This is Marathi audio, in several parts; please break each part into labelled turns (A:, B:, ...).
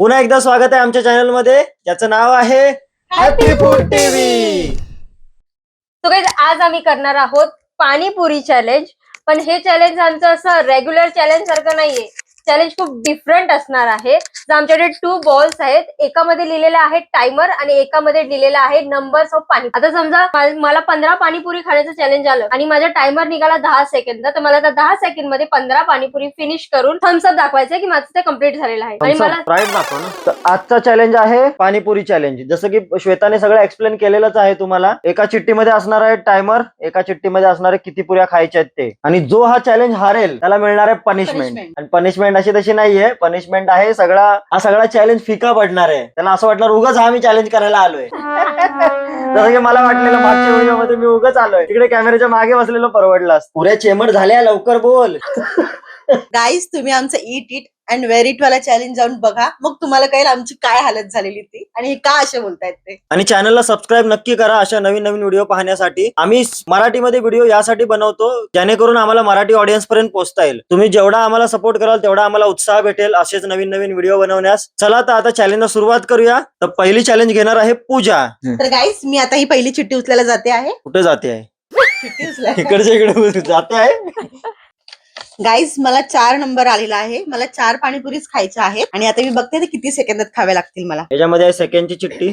A: पुन्हा एकदा स्वागत आहे आमच्या चॅनलमध्ये ज्याचं नाव आहे हॅपी फूड टीव्ही
B: सो काही आज आम्ही करणार आहोत पाणीपुरी चॅलेंज पण हे चॅलेंज आमचं असं रेग्युलर चॅलेंज सारखं नाहीये. चॅलेंज खूप डिफरंट असणार आहे. तर आमच्याकडे टू बॉल्स आहेत. एकामध्ये लिहिलेलं आहे टायमर आणि एकामध्ये लिहिलेलं आहे नंबर्स ऑफ पाणी. आता समजा मला पंधरा पाणीपुरी खाण्याचं चॅलेंज आलं आणि माझा टायमर निघाला दहा सेकंद तर मला त्या दहा सेकंडमध्ये पंधरा पाणीपुरी फिनिश करून थम्सअप दाखवायचं की माझं ते कंप्लीट झालेलं आहे. आणि मला
A: प्राईड दाखव ना. तर आजचा चॅलेंज आहे पाणीपुरी चॅलेंज जसं की श्वेताने सगळं एक्सप्लेन केलेलंच आहे तुम्हाला. एका चिठ्ठीमध्ये असणार आहे टायमर एका चिठ्ठीमध्ये असणार आहे किती पुऱ्या खायच्या आहेत ते. आणि जो हा चॅलेंज हारेल त्याला मिळणार आहे पनिशमेंट. आणि पनिशमेंट अशी तशी नाहीये. पनिशमेंट आहे. सगळा हा सगळा चॅलेंज फिका पडणार आहे. त्याला असं वाटणार उगाच हा मी चॅलेंज करायला आलोय. जसं की मला वाटलेलं मागच्या व्हिडिओ मी उगाच आलोय. तिकडे कॅमेऱ्याच्या मागे बसलेलं परवडलं. पुऱ्या चेमट झाल्या लवकर बोल.
C: गाईज तुम्ही आमचं eat it and wear it वाला चॅलेंज जाऊन बघा. मग तुम्हाला कळेल आमची काय हालत झालेली ती आणि हे का असे बोलतायत ते.
A: आणि चॅनलला सबस्क्राईब नक्की करा अशा नवीन नवीन व्हिडिओ पाहण्यासाठी. आम्ही मराठीमध्ये व्हिडिओ यासाठी बनवतो जेणेकरून आम्हाला मराठी ऑडियन्स पर्यंत पोहोचता येईल. तुम्ही जेवढा आम्हाला सपोर्ट कराल तेवढा आम्हाला उत्साह भेटेल असेच नवीन नवीन व्हिडिओ बनवण्यास. चला तर आता चॅलेंजला सुरुवात करूया. तर पहिली चॅलेंज घेणार आहे पूजा.
C: तर गाईज मी आता ही पहिली चिठ्ठी उचलायला जाते आहे.
A: कुठे जाते आहे?
C: चिठ्ठी उचलायला.
A: इकडच्या इकडे जाते आहे.
C: गाईज मला चार नंबर आलेला आहे. मला चार पाणीपुरीच खायच्या आहेत. आणि आता मी बघते ते किती सेकंदात खाव्या लागतील मला.
A: याच्यामध्ये सेकंडची चिठ्ठी.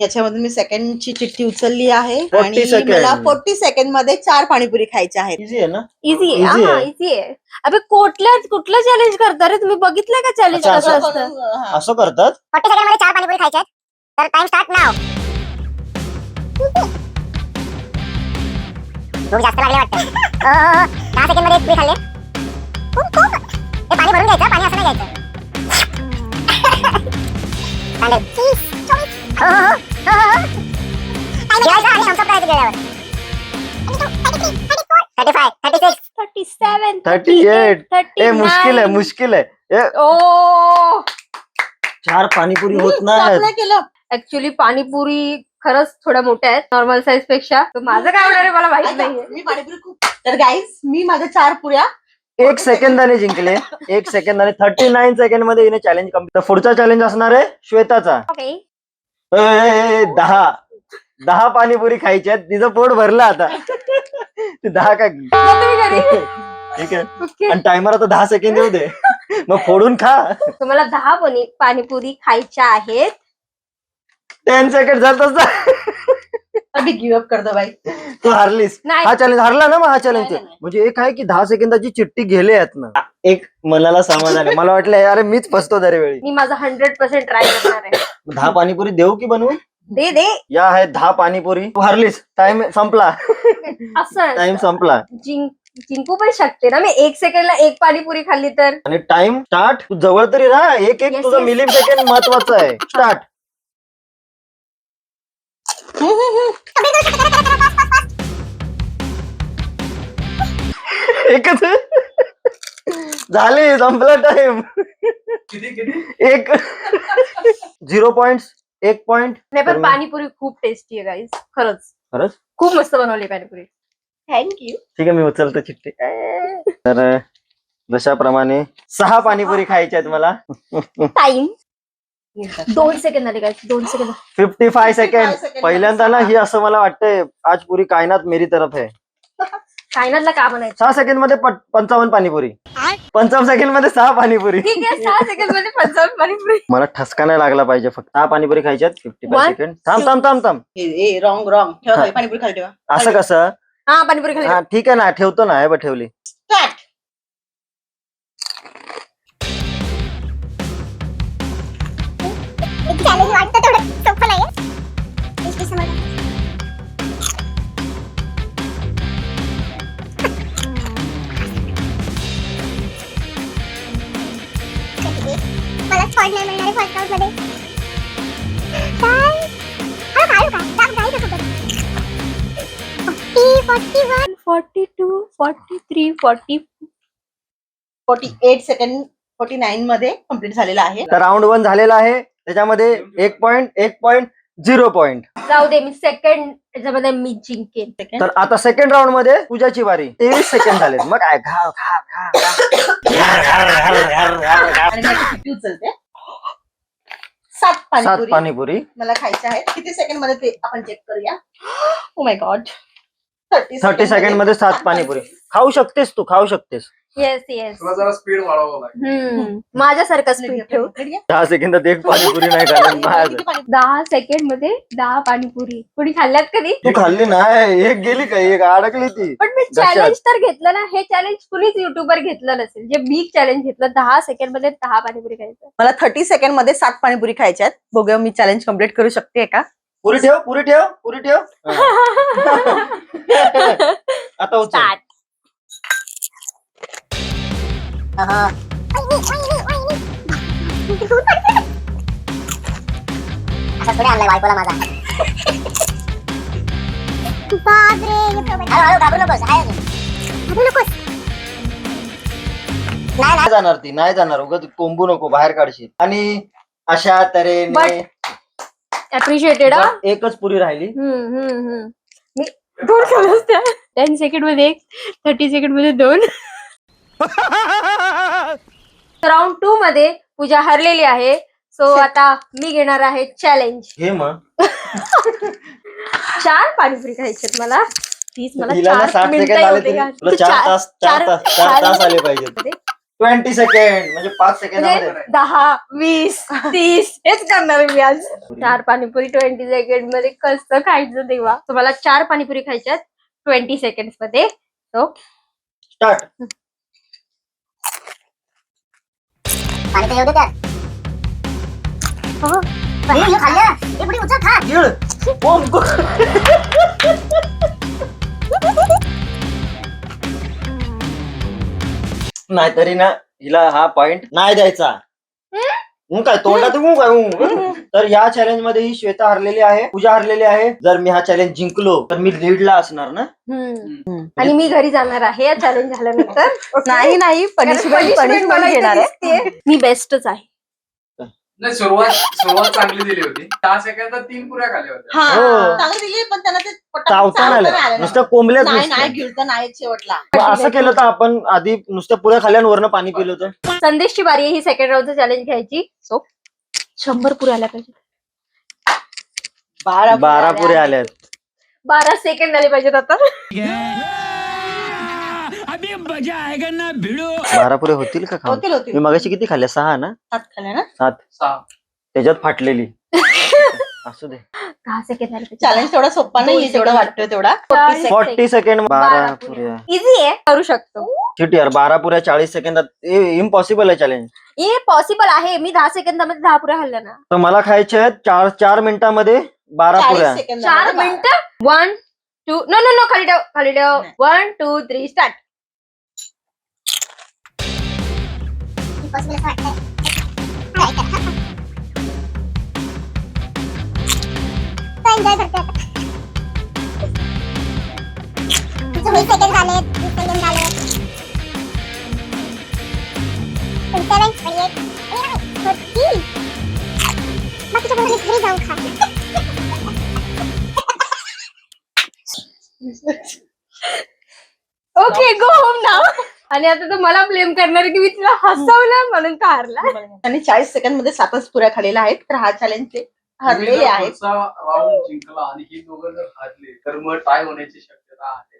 C: याच्यामधून मी सेकंडची चिठ्ठी उचलली आहे.
A: 40
C: आणि
A: second.
C: मला फोर्टी सेकंडमध्ये चार पाणीपुरी खायच्या आहेत.
A: इझी आहे ना?
B: इझी
A: Easy
B: आहे
A: आहे.
B: इझी आहे. अबे कुठल्या कुठलं चॅलेंज करता? रे तुम्ही बघितलंय का चॅलेंज
A: अच्छा,
B: कसं
A: असं
B: असतं?
C: हा.
A: असं करतात?
D: फोर्टी सेकंडमध्ये चार पाणीपुरी खायचे तर टाइम स्टार्ट नाव भूक जास्त लागले वाटतं. सेकंड मध्ये पुरी खाल्ले हे पाणी भरून घ्यायचं पाणी असं नाही घ्यायचं चालेल. हो हो हो हो हो हो. आणि up करायचं जेवल्यावर. 35, 36.
B: थर्टी सेवन
A: थर्टी एट ए मुश्किल आहे मुश्किल आहे
B: ओ
A: चार पाणीपुरी होत नाही
C: केलं
B: ऍक्च्युली पाणीपुरी खरंच थोड्या मोठ्या आहेत नॉर्मल साईजपेक्षा. तर माझं काय होणार आहे मला माहीत नाहीये.
C: मी पाणीपुरी खूप तर गाईज मी माझ्या चार पुऱ्या.
A: एक सेकंदाने जिंकले. एक सेकंदाने थर्टी नाईन सेकंडमध्ये हिने चॅलेंज कंप्लीट तर पुढचा चॅलेंज असणार आहे श्वेताचा.
B: ओके
A: ए, ए, ए, दहा. दहा पाणीपुरी खायची आहेत. तिचं पोट भरलं आता. ती दहा काय ठीक आहे.
B: ओके.
A: आणि टायमर आता दहा सेकंड येऊ दे. मग फोडून खा.
B: तुम्हाला दहा पनी पाणीपुरी खायच्या आहेत.
A: टेन सेकंड जातच
C: मी गिव्ह अप करतो बाई?
A: तू हारलीस.
B: नाही.
A: हा चॅलेंज हारला ना मग हा चॅलेंज
C: नाही, नाही.
A: म्हणजे एक आहे की दहा सेकंदाची चिठ्ठी गेले आहेत ना. एक मनाला समाधान आहे मला वाटलं अरे मीच फसतो दरवेळी.
B: मी माझा हंड्रेड पर्सेंट ट्राय करणार आहे.
A: दहा पाणीपुरी देऊ की बनवून
B: दे दे.
A: या आहेत दहा पाणीपुरी. तू हारलीस. टाइम संपला.
B: असं
A: टाइम संपला.
B: जिंक जिंकू पण शकते ना. मी एक सेकंडला एक पाणीपुरी खाल्ली तर.
A: आणि टाइम स्टार्ट तू जवळ तरी राहा. एक एक
B: Yes,
A: तुझं
B: yes.
A: मिली सेकंड महत्वाचं आहे. स्टार्ट एकच? झाली संपला टाइम एक. झिरो पॉइंट एक पॉइंट
B: नाही पण पाणीपुरी खूप टेस्टी आहे गाईज खरंच.
A: खरंच?
B: खूप मस्त बनवली पाणीपुरी.
C: थँक्यू
A: ठीक आहे मी उचलतो चिठ्ठी. तर जशाप्रमाणे सहा पाणीपुरी खायच्या आहेत मला.
B: टाइम दोन सेकंद आले गाईज दोन सेकंद
A: फिफ्टी फाय
C: 55
A: सेकंड पहिल्यांदा ना ही असं मला वाटतंय आज पुरी कायनात मेरी तरफ आहे.
B: कायनातला का बनायचं?
A: सहा सेकंडमध्ये पंचावन्न पाणीपुरी. पंचावन्न सेकंडमध्ये सहा पाणीपुरी.
B: ठीक आहे सहा सेकंडमध्ये पंचावन्न पाणीपुरी.
A: मला ठसका नाही लागला पाहिजे फक्त सहा पाणीपुरी खायच्यात फिफ्टी फाय सेकंड थांब थांब थांब थांब.
C: ए रॉंग रॉंग पाणीपुरी खाली ठेवा.
A: असं कसं?
B: हा पाणीपुरी
A: हा ठीक आहे ना ठेवतो ना हे बघ ठेवली.
D: चॅलेंज वाटतं तेवढं. सोपं मला स्पॉट नाही मिळणार फर्स्ट राऊंडमध्ये. Forty forty one
B: forty two forty three forty
C: forty eight second forty nine मध्ये कंप्लीट झालेला आहे.
A: तर राऊंड वन झालेला आहे. त्याच्यामध्ये एक पॉइंट एक पॉइंट झिरो पॉइंट
B: जाऊ दे मी सेकंड याच्यामध्ये मी जिंकेन.
C: सेकंड
A: तर आता सेकंड राऊंडमध्ये पूजाची वारी. तेवीस सेकंड झालेत. मग काय? घाव.
C: आणि उचलते?
A: सात
C: पाणीपुरी.
A: पाणीपुरी.
C: मला खायच्या आहेत किती सेकंडमध्ये ते आपण चेक करूया? Oh oh my God thirty
A: thirty सेकंडमध्ये सात पाणीपुरी. खाऊ शकतेस तू खाऊ शकतेस.
B: येस येस
E: तुला जरा स्पीड वाढवावं लागेल.
B: माझ्यासारखं स्पीड ठेव.
A: दहा सेकंदात एक पाणीपुरी नाही खाल्ली माझं.
B: दहा सेकंडमध्ये दहा पाणीपुरी. कोणी खाल्ल्यात कधी?
A: तू खाल्ली नाही. एक गेली का? एक अडकली ती.
B: पण मी? चॅलेंज तर घेतलं ना. हे चॅलेंज कुणीच युट्यूबवर घेतलं नसेल. जे बिग चॅलेंज घेतलं दहा सेकंडमध्ये दहा पाणीपुरी खायचं.
C: मला थर्टी सेकंडमध्ये सात पाणीपुरी खायच्या आहेत. बघूया मी चॅलेंज कंप्लीट करू शकते का?
A: पुरी ठेव पुरी ठेव पुरी ठेव. हा. आता उचल.
B: Start.
D: असा थोडे आणलाय बायकोला माझा बापरे हळू हळू घाबरू नकोस आहे अजून घाबरू नकोस नाही
A: नाही जाणार ती नाही जाणार. उगाच कोंबू नको बाहेर काढशील. आणि अशा तऱ्हेने
B: अप्रिशिएटेड
A: जर एकच पुरी राहिली.
B: मी दोन खाल्ल्या असत्या टेन सेकंडमध्ये एक थर्टी सेकंडमध्ये दोन. राऊंड टू मध्ये पूजा हरलेली आहे. सो आता मी घेणार आहे चॅलेंज
A: हे मग.
B: चार पाणीपुरी खायची मला. प्लीज मला
A: तिला ना
B: चार
A: साठ
B: मिनिटं
A: सेकंड
B: येऊ
A: आले
B: दे
A: तरी
B: का?
A: तुला
B: तू
A: चार तास चार तास चार तास आले पाहिजेत.
B: मध्ये
A: ट्वेंटी सेकंड म्हणजे पाच सेकंड
B: म्हणजे दहा वीस तीस हेच करणार आहे मी आज. चार पाणीपुरी ट्वेंटी सेकंडमध्ये कसं खायचं तेव्हा? तुम्हाला चार पाणीपुरी खायच्यात ट्वेंटी सेकंडमध्ये. सो
A: स्टार्ट
D: पाणी तर येऊ दे तर हो हे, हे खाल्लं. हे पुढे उचल खा.
A: गिळ ओम गो- नाही तरी ना हिला हा पॉइंट नाही द्यायचा. काय तोंडात हं काय? हं? तर या चॅलेंजमध्ये ही श्वेता हरलेली आहे पूजा हरलेली आहे. जर मी हा चॅलेंज जिंकलो तर मी लीडला असणार ना?
B: आणि मी घरी जाणार आहे या चॅलेंज झाल्यानंतर?
C: नाही नाही. पनिशमेंट पनिशमेंट घेणार आहे.
B: मी बेस्टच आहे.
E: नाही सुरुवात सुरुवात चांगली दिली होती. दहा सेकंदात तीन पुऱ्या खाल्ल्या होत्या.
C: हा
A: हो.
C: चांगली दिली पण त्यांना ते पटापट
A: चावता
C: चावता
A: नाही
C: नाही
A: आलं.
C: आलं
A: नुसतं
C: ना.
A: कोंबल्याच
C: नाही नाही
A: नुसतं.
C: गिळता नाही शेवटला.
A: असं केलं तर आपण आधी नुसत्या पुऱ्या खाल्ल्या आणि वरनं पाणी पिलं तर?
B: संदेशची बारी आहे ही सेकंड राऊंडचं चॅलेंज घ्यायची. सो शंभर पुऱ्या आल्या पाहिजे
C: बारा
A: बारा पुऱ्या आल्यात.
B: बारा सेकंड आले पाहिजेत आता.
F: अभी मज़ा आएगा ना भिड़ो।
A: बारा पुऱ्या होतील का खाऊन?
C: होतील होतील.
A: मी मगाशी किती खाल्ल्या सहा ना?
C: सात खाल्ल्या ना?
A: सात.
E: सहा.
A: त्याच्यात फाटलेली. असू दे.
B: दहा
C: चॅलेंज तेवढा सोपा नाही जेवढा वाटतोय तेवढा.
A: फॉर्टी सेकंड बारा पुऱ्या
B: इझी आहे. करू शकतो.
A: यार बारा पुऱ्या चाळीस सेकंदात इम्पॉसिबल आहे चॅलेंज
B: हे पॉसिबल आहे. मी दहा सेकंदामध्ये दहा पुऱ्या खाल्ल्या ना.
A: तर मला खायचे आहेत चार चार मिनिटामध्ये बारा पुऱ्या
C: चाळीस सेकंद
B: चार मिनिटं? One two no no no खाली ठेव खाली ठेव. One two three start
D: Impossible असं वाटतंय. नाही का? तो enjoy करतोय आता. तुझं वीस सेकंद झालेत वीस सेकंद झालेत Twenty-seven, twenty-eight, twenty-nine, thirty. बाकीच्या पोरी घरी जाऊन खा
B: ओके गो होम नाव आणि आता तो मला ब्लेम करणार आहे की मी तिला हसवलं म्हणून तो हारला
C: आणि चाळीस सेकंदमध्ये सातच पुऱ्या खाल्लेल्या आहेत तर हा चॅलेंज ते हरलेले आहेत.
E: राऊंड जिंकला आणि ही दोघं जर हारले तर मग टाय होण्याची शक्यता आहे.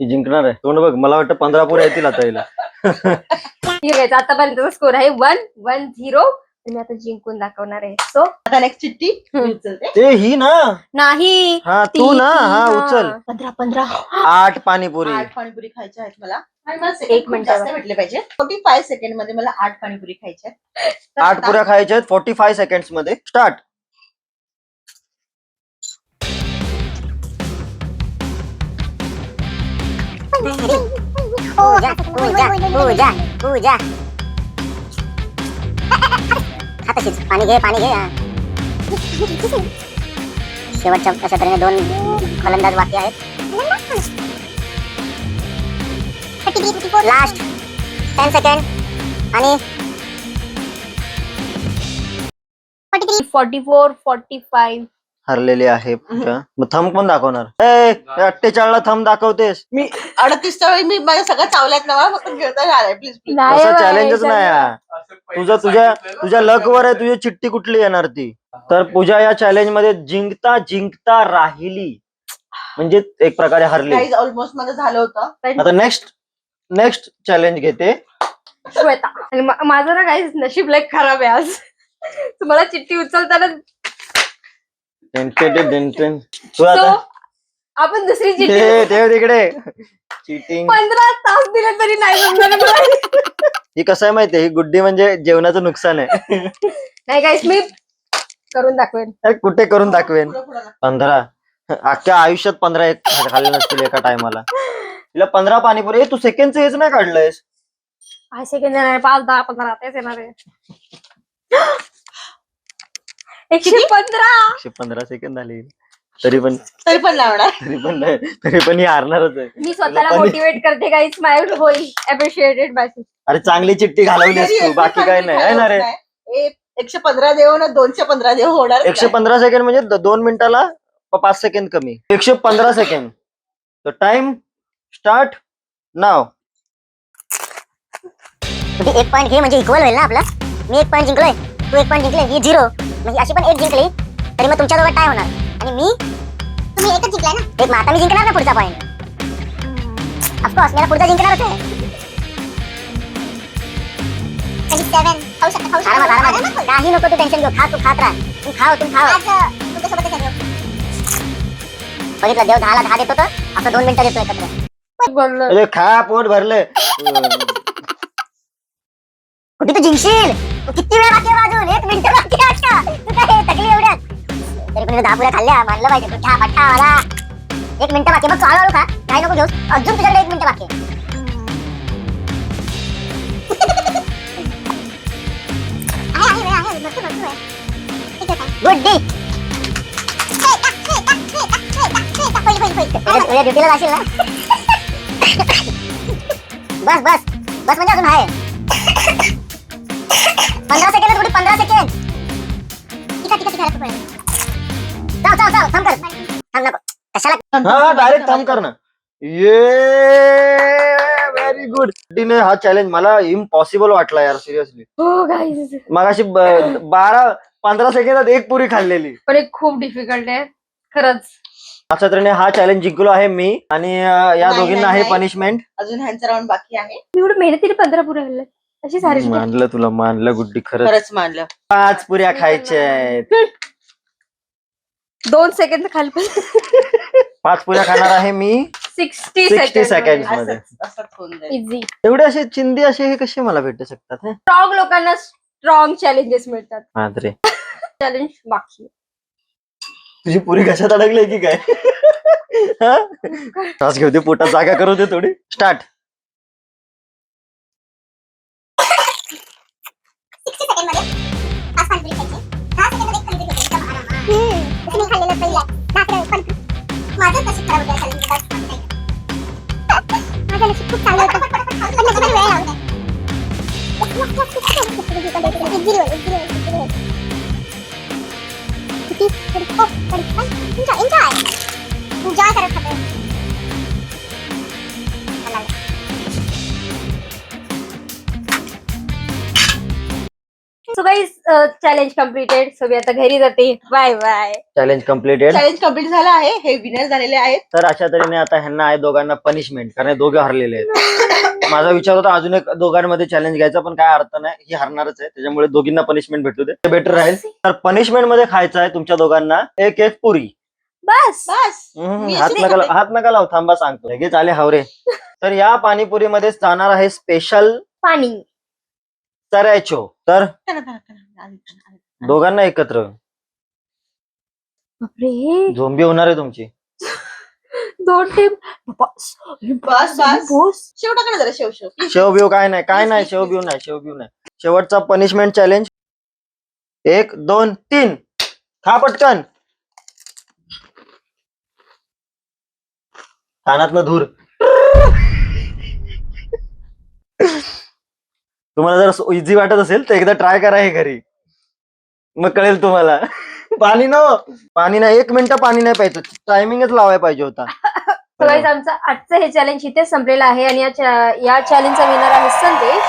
A: जिंकणार आहे. तोंड बघ मला वाटतं पंधरा पुऱ्या येतील आता हिला.
B: ठीक आहे आतापर्यंतचा स्कोर आहे वन वन झिरो मी आता जिंकून दाखवणार आहे. सो
C: आता नेक्स्ट चिठ्ठी? उचलते.
A: ते ही ना?
B: नाही.
A: हा तू
B: ती-
A: ना?
B: ती,
A: हा. उचल.
B: पंधरा पंधरा.
A: आठ पाणीपुरी.
C: आठ पाणीपुरी खायच्या आहेत मला.
B: एक.
C: जास्त भेटले पाहिजे. फोर्टी फाय सेकंडमध्ये मला आठ पाणीपुरी खायच्या
A: आठ पुऱ्या खायच्या आहेत. फोर्टी फाय सेकंडमध्ये. स्टार्ट
D: पूजा पाणी घे पाणी घे हा. शेवटच्या अशा तऱ्हेने दोन फलंदाज बाकी आहेत. लास्ट टेन सेकंड आणि
B: फोर्टी फोर फोर्टी फाईव्ह
A: हरलेली आहे पूजा. मग थंब पण दाखवणार? ए अठ्ठेचाळला थंब दाखवतेस.
C: मी अडतीसच्या वेळी मी माझ्या सगळ्या चावल्यात ना फक्त प्लीज प्लीज
B: नाही
A: तसं
B: बाई,
A: चॅलेंजच नाही हा. तुझं तुझ्या तुझ्या लक वर आहे तुझी चिठ्ठी कुठली येणार ती? तर पूजा या चॅलेंजमध्ये जिंकता जिंकता राहिली. म्हणजे एक प्रकारे हरली.
C: ऑलमोस्ट माझं झालं होतं.
A: आता नेक्स्ट नेक्स्ट चॅलेंज घेते.
B: श्वेता. आणि मा- माझं ना काही नशीब लाईक खराब आहे आज. तुम्हाला चिठ्ठी उचलताना.
A: तू आता?
B: आपण दुसरी चिठ्ठी
A: ठेव ठेव तिकडे. चिटिंग
B: पंधरा तास दिले तरी नाही जमणार मला.
A: ही कसं आहे माहितीये? ही गुड्डी म्हणजे जेवणाचं नुकसान आहे.
B: नाही काहीच मी करून दाखवेन.
A: अरे कुठे करून दाखवेन. पंधरा. अख्ख्या आयुष्यात पंधरा एक खाल्ले नसतील एका टायमाला. तिला पंधरा पाणीपुरी. ए, तू सेकंडचं हेच नाही काढलंयस?
B: सेकंड येणार आहे, पाच दहा पंधरा. तेच येणार आहे. एकशे पंधरा.
A: एकशे पंधरा सेकंद झाले. तरी पण
C: तरी पण लावणार
A: तरी पण नाही. तरी पण ही हारणारच आहे.
B: मी स्वतःला मोटिवेट करते काहीच माझ्याकडे होईल अप्रिशिएटेड बाय
A: अरे चांगली चिठ्ठी घालवलीस
C: तरी
A: तू.
C: एकशे
A: बाकी काय नाही. आहे ना रे.
C: ए- एकशे पंधरा देऊ ना दोनशे पंधरा देऊ होणार
A: एकशे पंधरा सेकंड म्हणजे द- दोन मिनिटाला प- पाच सेकंड कमी. एकशे पंधरा सेकंड तर टाइम स्टार्ट नाव.
D: तुझी एक पॉईंट घे म्हणजे इक्वल होईल ना आपलं. मी एक पॉईंट जिंकलोय तू एक पॉईंट जिंकले ही झिरो म्हणजे अशी पण एक जिंकली तरी मग तुमच्या दोघात काय होणार? आणि मी? तुम्ही एकच जिंकलाय ना? एक मग आता मी जिंकणार ना पुढचा पॉईंट ऑफकोर्स मला पुढचा जिंकणारच आहे आरामात, आरामात. काही नको तू टेन्शन घेऊ. खा तू खात राहा. तू खाव तू खाव. बघितलं देव दहाला दहा देतो तर. असं दोन मिनिटं देतो एकत्र.
A: अरे खा पोट भरले
D: कुठे तू जिंकशील तू किती वेळ बाकी आहे अजून एक मिनिट बाकी आहे आता तू काय थकली एवढ्यात तरी पण तू दहा पुऱ्या खाल्ल्या मानलं पाहिजे तू ठा पट्टा मला एक मिनिट बाकी आहे. मग तू हळूहळू खा काही नको घेऊस अजून तुझ्याकडे एक मिनिट बाकी आहे. गुड डी तुझ्या ड्युटीला जाशील ना बस बस. बस म्हणजे अजून आहे पंधरा सेकंड कुठे पंधरा सेकंड जाऊ जाऊ जाऊ थांब कर. थांब नको. कशाला?
A: हा डायरेक्ट थांब कर ना. ये व्हेरी गुड तिने हा चॅलेंज मला इम्पॉसिबल वाटला यार सिरियसली
B: हो
A: मगाशी बारा पंधरा सेकंदात एक पुरी खाल्लेली.
B: पण एक खूप डिफिकल्ट आहे. खरंच.
A: तऱ्हेने हा चॅलेंज जिंकलो आहे मी आणि या
C: नाही,
A: दोघींना
C: नाही,
A: आहे
C: नाही.
A: पनिशमेंट
C: अजून ह्यांचा राऊंड बाकी आहे.
B: मी एवढं मेहनतीने पंधरा पुरे हल्ले. अशी सारी
A: मानलं तुला मानलं गुड्डी खरंच.
C: खरंच मानलं.
A: पाच पुऱ्या खायच्या आहेत.
B: दोन सेकंद खाली
A: पाच पुऱ्या खाणार आहे मी.
B: Sixty
A: 60
B: second.
A: मध्ये.
C: असंच असंच होऊन जाईल.
B: इझी
A: एवढे असे चिंदी असे हे कसे मला भेटू शकतात हे?
B: स्ट्रॉंग लोकांना स्ट्रॉंग चॅलेंजेस मिळतात.
A: मात्रे
B: चॅलेंज बाकी.
A: तुझी पुरी कशात अडकली की काय हा? श्वास घेऊ दे पोटात जागा करू दे थोडी स्टार्ट
D: माझं कसं खराब होतं माझं नशीब खूप चांगलं होतं पण नशिबाने वेळ. एक एक एक हो, करत.
B: सो काही चॅलेंज कम्प्लिटेड सो मी आता घरी जाते. Bye bye
A: challenge completed
C: challenge complete झालं आहे. हे विनर झालेले आहेत.
A: तर अशा तऱ्हेने आता ह्यांना आहे दोघांना पनिशमेंट कारण हे दोघे हरलेले आहेत. माझा विचार होता अजून एक दोघांमध्ये चॅलेंज घ्यायचा पण काय अर्थ नाही. ही हरणारच आहे. त्याच्यामुळे दोघींना पनिशमेंट भेटू दे. बेटर राहील. तर पनिशमेंटमध्ये खायचं आहे तुमच्या दोघांना एक एक पुरी.
B: बस.
C: बस.
A: हम्म,
C: मी
A: हात नका. हात नका लाव थांबा सांगतो. लगेच आले हावरे. तर या पाणीपुरीमध्ये जाणार आहे स्पेशल
B: पाणी.
A: चरॅचो तर. दोघांना एकत्र.
B: बापरे.
A: झोंबी होणार आहे तुमची.
B: दोन टीम. बस
C: बस, बस.
B: बस.
C: शेव टाका ना जरा शेव शेव.
A: शेव बिव काय नाही काय नाही शेव बिव नाही शेव बिव नाही. शेवटचा पनिशमेंट चॅलेंज एक दोन तीन. खा पटकन. कानातनं धूर. तुम्हाला जर इझी वाटत असेल तर एकदा ट्राय करा हे घरी. मग कळेल तुम्हाला. पाणी न. पाणी नाही एक मिनिट पाणी नाही प्यायचं. टायमिंगच लावायला पाहिजे होता.
B: Guys, आमचं आजचं हे चॅलेंज इथे संपलेलं आहे आणि या चॅलेंजचा विनर आहे संदेश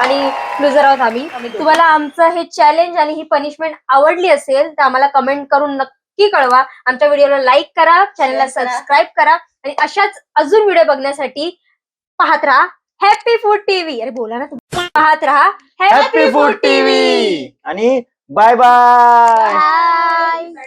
B: आणि लुझर आहोत आम्ही. तुम्हाला आमचं हे चॅलेंज आणि ही पनिशमेंट आवडली असेल तर आम्हाला कमेंट करून नक्की कळवा. आमच्या व्हिडिओला लाईक करा चॅनलला. सबस्क्राईब करा. आणि अशाच अजून व्हिडिओ बघण्यासाठी पाहत राहा. हॅपी फूड टीव्ही अरे बोला ना तुम्ही. पाहत राहा.
A: हॅपी फूड टीव्ही आणि बाय बाय.